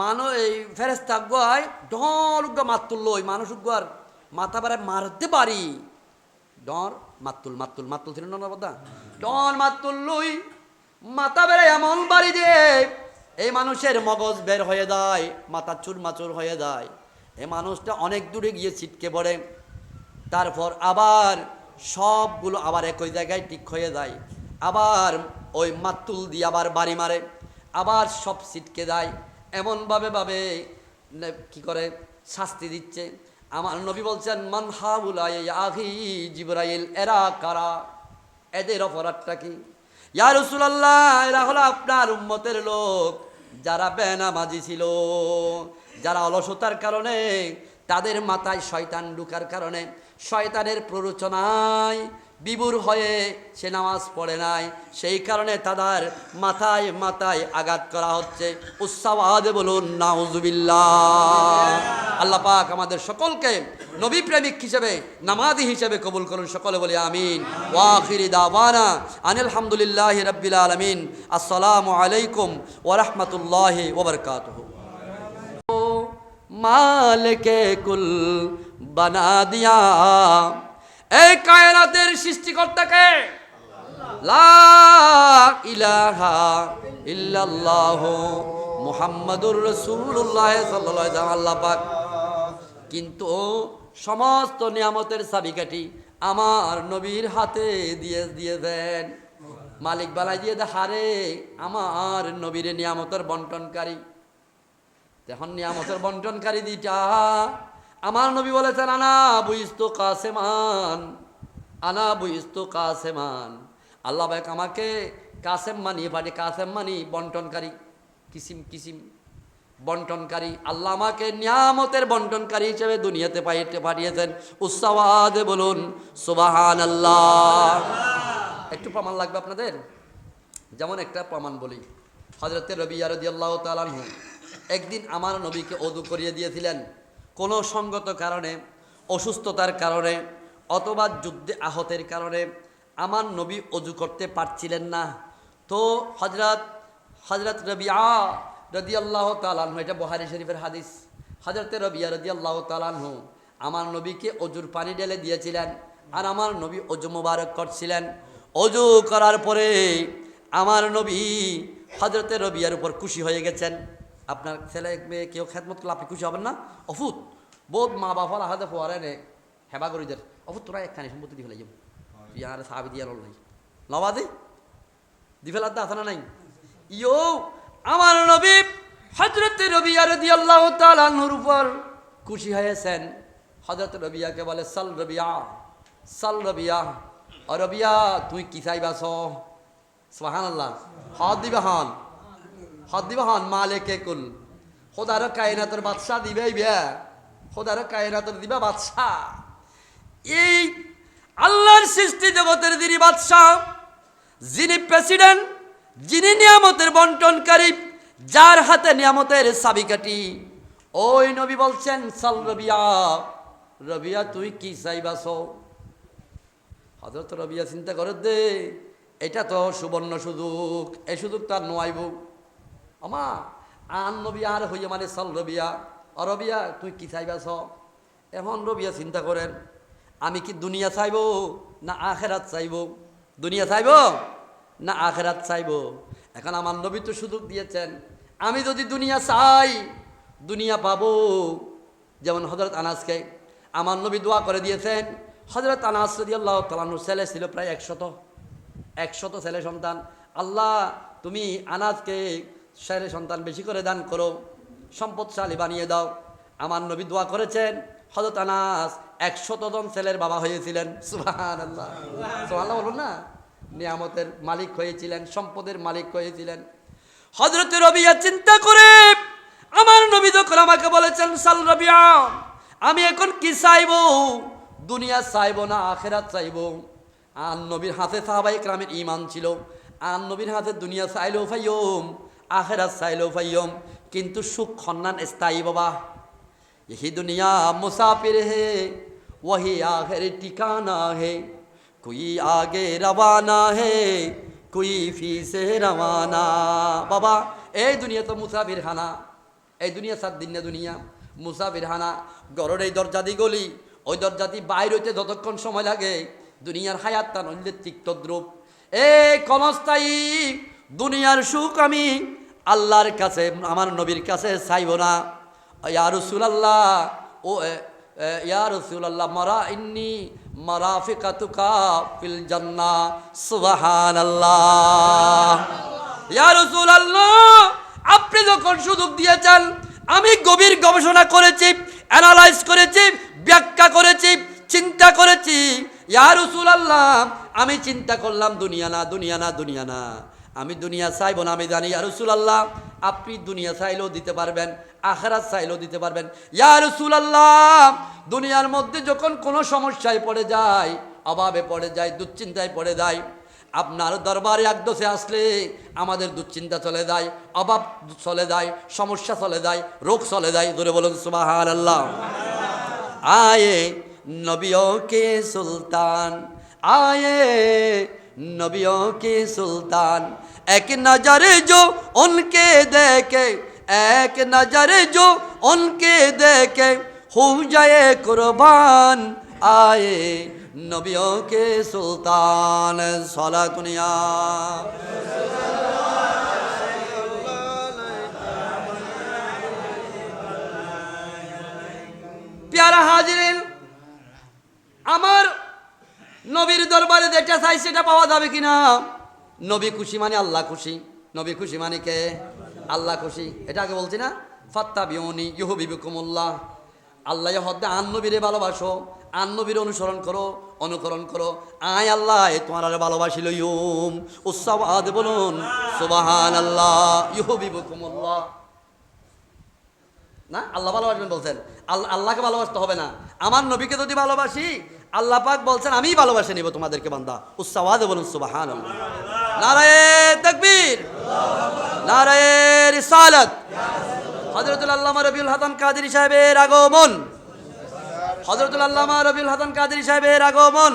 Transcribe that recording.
মানুষ এই ফেরেস্তা গয় ডর উগ্র মাতুল ওই মানুষ উগ্র মাথা বেড়ায় মারতে পারি। ডর মাতুল মাতুল মাতুল ছিল না কথা ডর মাতুল মাথা বেড়ে এমন বাড়ি যে এই মানুষের মগজ বের হয়ে যায়, মাথা চুরমাচুর হয়ে যায়। এই মানুষটা অনেক দূরে গিয়ে ছিটকে পড়ে। তারপর আবার সবগুলো আবার একই জায়গায় ঠিক হয়ে যায়। আবার ওই মাতুল দিয়ে আবার বাড়ি মারে। আবার সব ছিটকে যায়। এমনভাবে ভাবে কি করে? শাস্তি দিচ্ছে। আমার নবী বলছেন, মান হাউলাই আহি জিবরাইল, এরা কারা? এদের অপরাধটা কি? ইয়া রসুলাল্লাহ, এরা হলো আপনার উম্মতের লোক, যারা বেনামাজি ছিল, যারা অলসতার কারণে, তাদের মাথায় শয়তান ঢুকার কারণে, শয়তানের প্ররোচনায় বিবুর হয়ে সে নামাজ পড়ে নাই। সেই কারণে তাদের মাথায় মাথায় আঘাত করা হচ্ছে। উৎসাবাদে বলুন, নাউজুবিল্লাহ। আল্লাহ পাক আমাদের সকলকে নবী প্রেমিক হিসেবে, নামাজি হিসেবে কবুল করুন। সকলে বলি আমিন। ওয়াখিরি দাওয়ানা আনিল হামদুলিল্লাহ রাব্বিল আলামিন। আসসালামু আলাইকুম ওয়া রাহমাতুল্লাহি ওয়া বারাকাতুহু। মালকে কুল বানা দিয়া। এই কায়নাতের সৃষ্টিকর্তাকে? কিন্তু সমস্ত নিয়ামতের চাবিকাঠি আমার নবীর হাতে দিয়ে দিয়ে দেন মালিক বালাই দিয়ে দে, হারে আমার নবীর নিয়ামতের বন্টনকারী। তখন নিয়ামতের বন্টনকারী দিটা আমার নবী বলেছেন, আনা বুঝতো কাসেমান, আনা বুঝতো কাসেমান। আল্লাহ বাইক আমাকে কাসেম মানি পাঠে কাসেম মানি, বন্টনকারী, কিসিম কিসিম বন্টনকারী। আল্লাহ আমাকে নিয়ামতের বন্টনকারী হিসেবে দুনিয়াতে পাইতে পাঠিয়েছেন। উৎসাবাদে বলুন সুবাহান আল্লাহ একটু প্রমাণ লাগবে আপনাদের? যেমন একটা প্রমাণ বলি। হজরতের রবি আরদি আল্লাহ তালানহু একদিন আমার নবীকে অদু করিয়ে দিয়েছিলেন। কোনো সঙ্গত কারণে, অসুস্থতার কারণে অথবা যুদ্ধে আহতের কারণে আমার নবী অজু করতে পারছিলেন না। তো হজরত হজরত রবিয়া রদি আল্লাহ তালানহু এটা বহারি শরীফের হাদিস। হজরতে রবিয়া রদি আল্লাহ তালানহু আমার নবীকে অজুর পানি ঢেলে দিয়েছিলেন আর আমার নবী অজু মোবারক করছিলেন। অজু করার পরে আমার নবী হজরতে রবিয়ার উপর খুশি হয়ে গেছেন। আপনার ছেলে মেয়ে কেউ খেদমত করলে আপনি খুশি হবেন না? অফুত। বহুত মা বাবা হাতে ফোয়ারে নে হেবা করি দের অফুত তোরা একখানি সম্পত্তি দিয়ে ফেলে যাব। ইয়ার সাবি দিয়া লড়াই লবাদি দি ফেলার আছে না নাই? ইয়ো আমার নবী হজরতে রবিয়া রদি আল্লাহ তালানুর উপর খুশি হয়েছেন। হজরত রবিয়াকে বলে সাল রবিয়া সাল রবিয়া। রবিয়া তুই কি চাইবাস? সোহান আল্লাহ হদ হদ দিবা হন, মালেকে কুল। খোদার কায়নাতের বাদশাহ দিবে বিয়া খোদার কায়নাতের দিবা বাদশাহ এই আল্লাহর সৃষ্টি জগতের যিনি বাদশাহ যিনি প্রেসিডেন্ট, যিনি নিয়ামতের বন্টনকারী, যার হাতে নিয়ামতের চাবিকাঠি। ওই নবী বলছেন, সাল রবিয়া। রবিয়া, তুই কি চাইবাস? হজরত রবিয়া চিন্তা করে দে, এটা তো সুবর্ণ সুযোগ, এই সুযোগ তার নোয়াইব। আমা আন নবী আর হইয়া মানে সাল রবিয়া। অরবিয়া তুই কি চাইবাস এখন রবিয়া চিন্তা করেন, আমি কি দুনিয়া চাইব না আখেরাত চাইব? দুনিয়া চাইব না আখেরাত চাইব? এখন আমার নবী তো সুযোগ দিয়েছেন, আমি যদি দুনিয়া চাই, দুনিয়া পাবো। যেমন হজরত আনাসকে আমার নবী দোয়া করে দিয়েছেন হজরত আনাস রদি আল্লাহ তালানুর ছেলে ছিল প্রায় একশত একশত ছেলে সন্তান। আল্লাহ, তুমি আনাজকে ছেলে সন্তান বেশি করে দান করো সম্পদশালী বানিয়ে দাও। আমার নবী দোয়া করেছেন হজরত আনাস একশত জন ছেলের বাবা হয়েছিলেন। সুহান আল্লাহ বলুন না। নিয়ামতের মালিক হয়েছিলেন সম্পদের মালিক হয়েছিলেন। হজরত রবিয়া চিন্তা করে আমার নবী যখন আমাকে বলেছেন সাল রবিয়া আমি এখন কি চাইব? দুনিয়া চাইব না আখেরাত চাইব। আর নবীর হাতে সাহাবাই গ্রামের ইমান ছিল। আর নবীর হাতে দুনিয়া চাইলেও ফাইয়ম আখেরাত চাইলেও পাইম কিন্তু সুখ খন্নান স্থায়ী বাবা। ইহি দুনিয়া মুসাফির হে, ওহি আখের ঠিকানা হে। কুই আগে রবানা হে, কুই ফিসে রবানা বাবা, এই দুনিয়া তো মুসাফির হানা এই দুনিয়া সাত দিন না দুনিয়া মুসাফির হানা গড়ের এই দরজা দি গলি, ওই দরজা দি বাইর হইতে যতক্ষণ সময় লাগে দুনিয়ার হায়াত তা নইলে তিক্তদ্রুপ এ কনস্থায়ী দুনিয়ার সুখ আমি আল্লাহর কাছে আমার নবীর কাছে চাইব না। ইয়া রসুলাল্লাহ ও এ, এ, ইয়া রসুলাল্লাহ মারা ইন্নি মারাফিকাতুকা ফিল জান্নাহ সুবহানাল্লাহ। ইয়া রসুলাল্লাহ আপনি যখন সুযোগ দিয়েছেন আমি গভীর গবেষণা করেছি অ্যানালাইজ করেছি ব্যাখ্যা করেছি চিন্তা করেছি। ইয়া রসুলাল্লাহ আমি চিন্তা করলাম দুনিয়া না দুনিয়া না দুনিয়া না। আমি দুনিয়া চাইব না, আমি জানি ইয়ারসুল আল্লাহ আপনি দুনিয়া চাইলেও দিতে পারবেন, আখরাত চাইলেও দিতে পারবেন। ইয়ারসুল আল্লাহ দুনিয়ার মধ্যে যখন কোনো সমস্যায় পড়ে যায়, অভাবে পড়ে যায়, দুশ্চিন্তায় পড়ে যায়, আপনার দরবারে একদোষে আসলে আমাদের দুশ্চিন্তা চলে যায়, অভাব চলে যায়, সমস্যা চলে যায়, রোগ চলে যায়। ধরে বলুন সুবাহান আল্লাহ আয়ে নবীকে সুলতান, আয়ে नबियों के सुल्तान एक नजर जो उनके देखे एक नजर जो उनके देखे हो जाए कुर्बान आए नबियों के सुल्तान सला চাই সেটা পাওয়া যাবে কিনা? নবী খুশি মানে আল্লাহ খুশি। নবী খুশি মানে কে? আল্লাহ খুশি। এটা আগে বলছি না? ফাত্তা বিউনি ইহু বিবিকুমুল্লাহ আল্লাহ হদ্দে আন নবীরে ভালোবাসো। আন নবীর অনুসরণ করো, অনুকরণ করো। আয় আল্লাহ তোমার আর ভালোবাসিল ইউম উৎসব আদ বলুন সুবাহান আল্লাহ ইহু বিবিকুমুল্লাহ না? আল্লাহ ভালোবাসবেন বলছেন। আল্লাহ আল্লাহকে ভালোবাসতে হবে না। আমার নবীকে যদি ভালোবাসি, আল্লাহ পাক বলছেন আমি ভালোবাসে নিব তোমাদেরকে, বান্দা। উৎসাওয়াদে বলুন সুবাহান নারায়ে তাকবীর। নারায়ে রিসালাত। হযরতুল আল্লামা রবিউল হাসান কাদেরী সাহেবের আগমন। হযরতুল আল্লামা রবিউল হাসান কাদেরী সাহেবের আগমন।